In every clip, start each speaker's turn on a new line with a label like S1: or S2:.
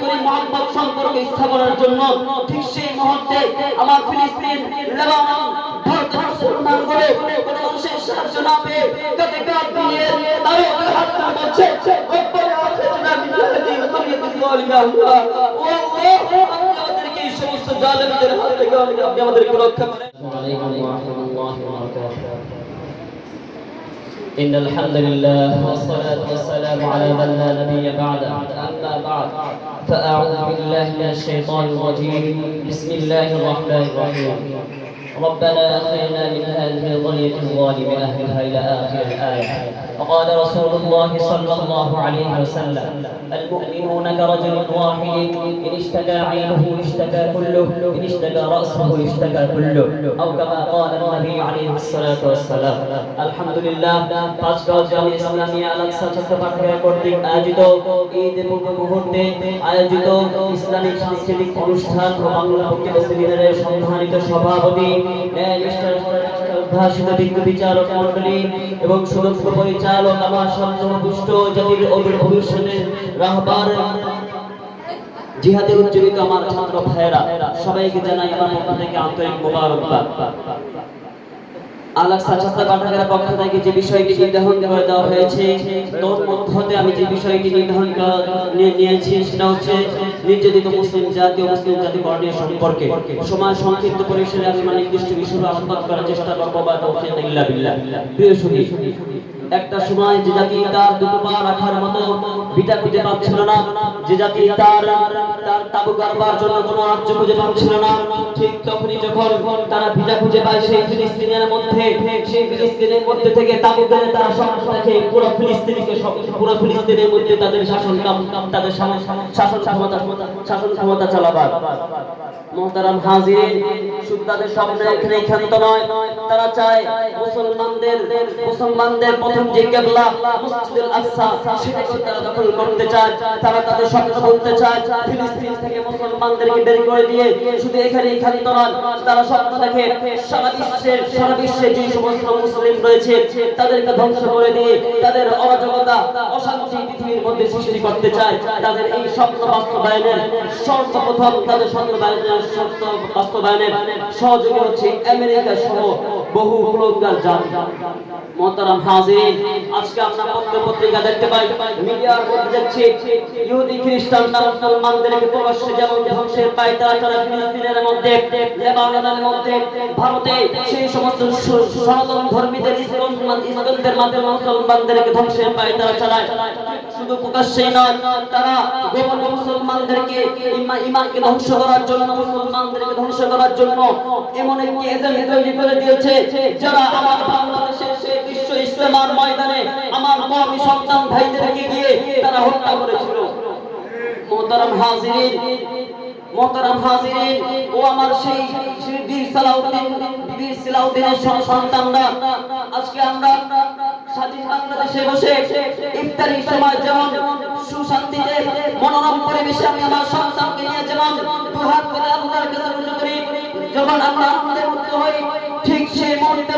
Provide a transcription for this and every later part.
S1: করি মহব্বত সম্পর্ক স্থাপনের জন্য ঠিক সেই মুহূর্তে আমার ফিলিস্তিন করে সমস্ত জালেমদের হাত থেকে আপনি আমাদেরকে রক্ষা করেন
S2: عليكم ورحمة الله وبركاته إن الحمد لله والصلاة والسلام على من لا نبي بعده أما بعد فأعوذ بالله من الشيطان الرجيم بسم الله الرحمن الرحيم ربنا أخرجنا من هذه القرية الظالم أهلها إلى آخر الآية وقال رسول الله صلى الله عليه وسلم المؤمنون كرجل واحد إن اشتكى عينه اشتكى كله إن اشتكى رأسه اشتكى كله أو كما قال النبي عليه الصلاة والسلام الحمد لله পাঁচগাঁও জামি ইসলামিয়া আলাকসা চট্টোপাধ্যায় কর্তৃক আয়োজিত ঈদ পূর্ব মুহূর্তে আয়োজিত ইসলামিক সাংস্কৃতিক অনুষ্ঠান ও বাংলা বক্তৃতা সেমিনারের সম্মানিত সভাপতি ন্যায়নিষ্ঠার উদ্ভাসিত বিজ্ঞ বিচারক মন্ডলী এবং সুদক্ষ পরিচালক আমার সন্তপুষ্ট জাতির অবির রাহবার জিহাদে উজ্জীবিত আমার ছাত্র ভাইয়েরা, সবাইকে জানাই আমার পক্ষ থেকে আন্তরিক মোবারকবাদ। আলাক্সা ছাত্র পাঠাগারের পক্ষ থেকে যে বিষয়টি নির্ধারণ করে দেওয়া হয়েছে, তোর মধ্যে আমি যে বিষয়টি নির্ধারণ নিয়েছি সেটা হচ্ছে নির্যাতিত মুসলিম জাতি ও মুসলিম জাতি বর্ণীয় সম্পর্কে সময় সংক্ষিপ্ত পরিসরে আমি মানে নির্দিষ্ট বিষয়ে আলোচনা করার চেষ্টা করব বা তৌফিক ইল্লা বিল্লাহ। প্রিয় সুধী একটা সময় যে জাতি তার দুটো পা রাখার মতো বিটা খুঁজে পাচ্ছিল না, যে জাতি তার তার তাবু গাড়বার জন্য কোনো রাজ্য খুঁজে পাচ্ছিল না। ঠিক তখনই যখন তারা ভিটা খুঁজে পায় সেই ফিলিস্তিনের মধ্যে, সেই ফিলিস্তিনের মধ্যে থেকে তাবু গেড়ে তারা দেখে পুরো ফিলিস্তিনকে পুরো ফিলিস্তিনের মধ্যে তাদের শাসন কাম- তাদের শাসন ক্ষমতা শাসন ক্ষমতা চালাবার। মোহতারাম হাজির তাদের স্বপ্ন এখানে ক্ষান্ত নয়। তারা চায় মুসলমানদের মুসলমানদের প্রথম যে কেবলা মসজিদুল আকসা সেটাকে তারা দখল করতে চায়, তারা তাদের স্বপ্ন বলতে চায়, ফিলিস্তিন থেকে মুসলমানদেরকে বের করে দিয়ে শুধু এখানে ক্ষান্ত নয় তারা স্বপ্ন দেখে সারা বিশ্বের, সারা বিশ্বে যে সমস্ত মুসলিম রয়েছে, তাদেরকে ধ্বংস করে দিয়ে তাদের অরাজকতা, অশান্তি পৃথিবীর মধ্যে সৃষ্টি করতে চায়, তাদের এই স্বপ্ন বাস্তবায়নের সর্বপ্রথম তাদের স্বপ্ন বাস্তবায়নের স্বপ্ন বাস্তবায়নের সহযোগী হচ্ছে আমেরিকা সহ বহু কুলঙ্গার জাতি। মোহতারাম হাজির আজকে আমরা পত্র পত্রিকা দেখতে পাই, মিডিয়ার মধ্যে দেখছি, ইহুদি খ্রিস্টানরা মুসলমানদেরকে প্রকাশ্যে যেমন ধ্বংসের পায় তারা ফিলিস্তিনের মধ্যে, লেবাননের মধ্যে, ভারতে সেই সমস্ত সনাতন ধর্মীদের ইসলাম, ইসলামদের মাধ্যমে মুসলমানদেরকে ধ্বংসের পায় তারা চালায়। শুধু প্রকাশ্যেই নয়, তারা গোপনে মুসলমানদেরকে ইমা- ইমানকে ধ্বংস করার জন্য, মুসলমানদেরকে ধ্বংস করার জন্য এমন একটি এজেন্ট তৈরি করে দিয়েছে, যারা আমার বাংলাদেশের বিশ্ব ইসলামার ময়দানে আমার কওমি সন্তান ভাইদেরকে গিয়ে তারা হত্যা করেছিল। মোহতারাম হাজিরিন মোহতারাম হাজিরিন, ও আমার সেই বীর সালাউদ্দিন, বীর সালাউদ্দিনের সন- সন্তানরা। আজকে আমরা যখন আমরা আমাদের মুক্ত হই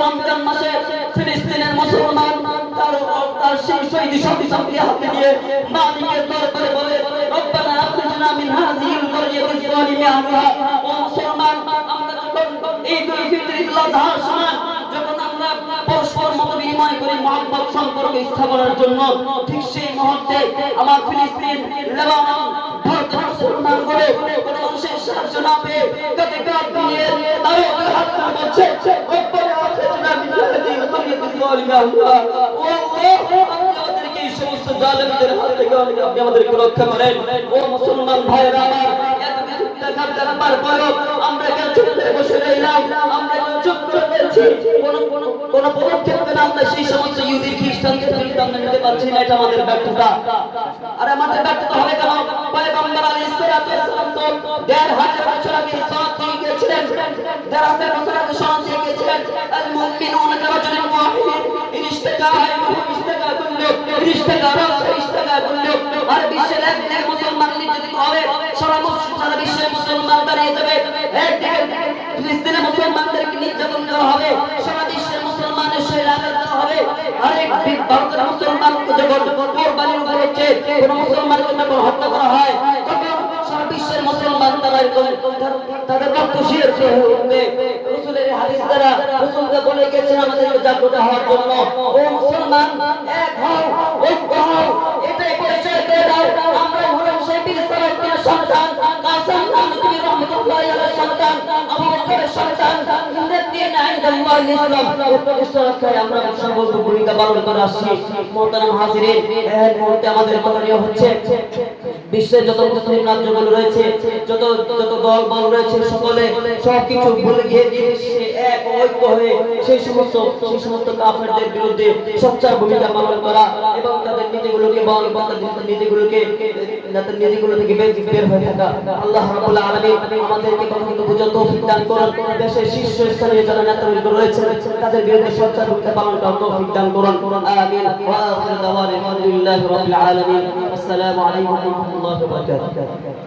S2: রমজান মাসে ফিলিস্তিনের মুসলমান, তার তার সেই শহীদ শক্তি হাতে নিয়ে মালিকের দরবারে বলে, রব্বানা আখরিজনা মিন হাযিহিল কারয়াতি যালিমি আহলিহা ও মুসলমান, আমরা যখন এই দুই ফিতর ঈদুল আজহার সময়, যখন আমরা পরস্পর মত বিনিময় করি মহব্বত সম্পর্ক স্থাপনের জন্য ঠিক সেই মুহূর্তে আমার ফিলিস্তিন, লেবানন ভারতের মুসলমান করে কোনো মানুষের সাহায্য না পেয়ে কাঁধে কাঁধ মিলিয়ে তারা হাত বলছে রব্বানা আখরিজনা মিন হাযিহিল কারয়াতি যালিমি আহলিহা ও আল্লাহ আপনি আমাদেরকে আমাদেরকে রক্ষা করেন। ও, মুসলমান ভাইরা আমার আমরা চুপ করে বসে রইলাম। আমরা চুপ চুপ পারছি কোন পদক্ষেপের আমরা সেই সমস্ত ইহুদি, খ্রিস্টান বিরুদ্ধে নিতে পারছি না, এটা আমাদের ব্যর্থতা। আর আমাদের ব্যর্থতা হবে কেন? পয়গম্বর আলাইহিস সালাতু ওয়াসসালাম তো দেড় বছর আগে সনদ দিয়ে গিয়েছিলেন। দেড় বছর আগে সনদ দিয়ে গিয়েছিলেন আল মুমিনুন কারাজুলিন ওয়াহিদিন ইন ইসতাকা ইন ইসতাকা কুল্লু। ইন আর বিশ্বের এক এক মুসলমান নির্যাতিত হবে, সারা মুসলমান বিশ্বের মুসলমান দাঁড়িয়ে
S1: যাবে। একদিকে ফিলিস্তিনের মুসলমানদেরকে নির্যাতন ভারতের মুসলমান যখন কোরবানির উপলক্ষে কোন মুসলমানকে যখন হত্যা করা হয় তখন সারা বিশ্বের মুসলমান তারা তাদের রক্ত শির হয়ে উঠবে রসুলের হাদিস দ্বারা রসুলকে বলে গেছেন আমাদেরকে জাগ্রত হওয়ার জন্য ও মুসলমান এক হও ঐক্য হও এটাই পরিচয় দিয়ে দাও আমরা বিশ্বের যত মুসলিম রাজ্যগুলো রয়েছে, যত যত দল বল রয়েছে সকলে, সবকিছু ভুলে গিয়ে এক ঐক্য হয়ে সেই সমস্ত সেই সমস্ত কাফেরদের বিরুদ্ধে সোচ্চার ভূমিকা পালন করা এবং তাদের নীতিগুলোকে বল তাদের নীতিগুলোকে তাদের নীতিগুলো থেকে বের হয়ে থাকা। আল্লাহ রাব্বুল আলামিন আমাদেরকে কখনো বুঝার তৌফিক দান করুন। দেশের শীর্ষস্থানীয় যারা নেতৃবৃন্দ রয়েছে তাদের বিরুদ্ধে সোচ্চার ভূমিকা পালন করার তৌফিক দান করুন। আমিন। ওয়া আখির দাওয়ানা আলহামদুলিল্লাহি রাব্বিল আলামিন। আসসালামু আলাইকুম ওয়া রাহমাতুল্লাহি ওয়া বারাকাতুহু।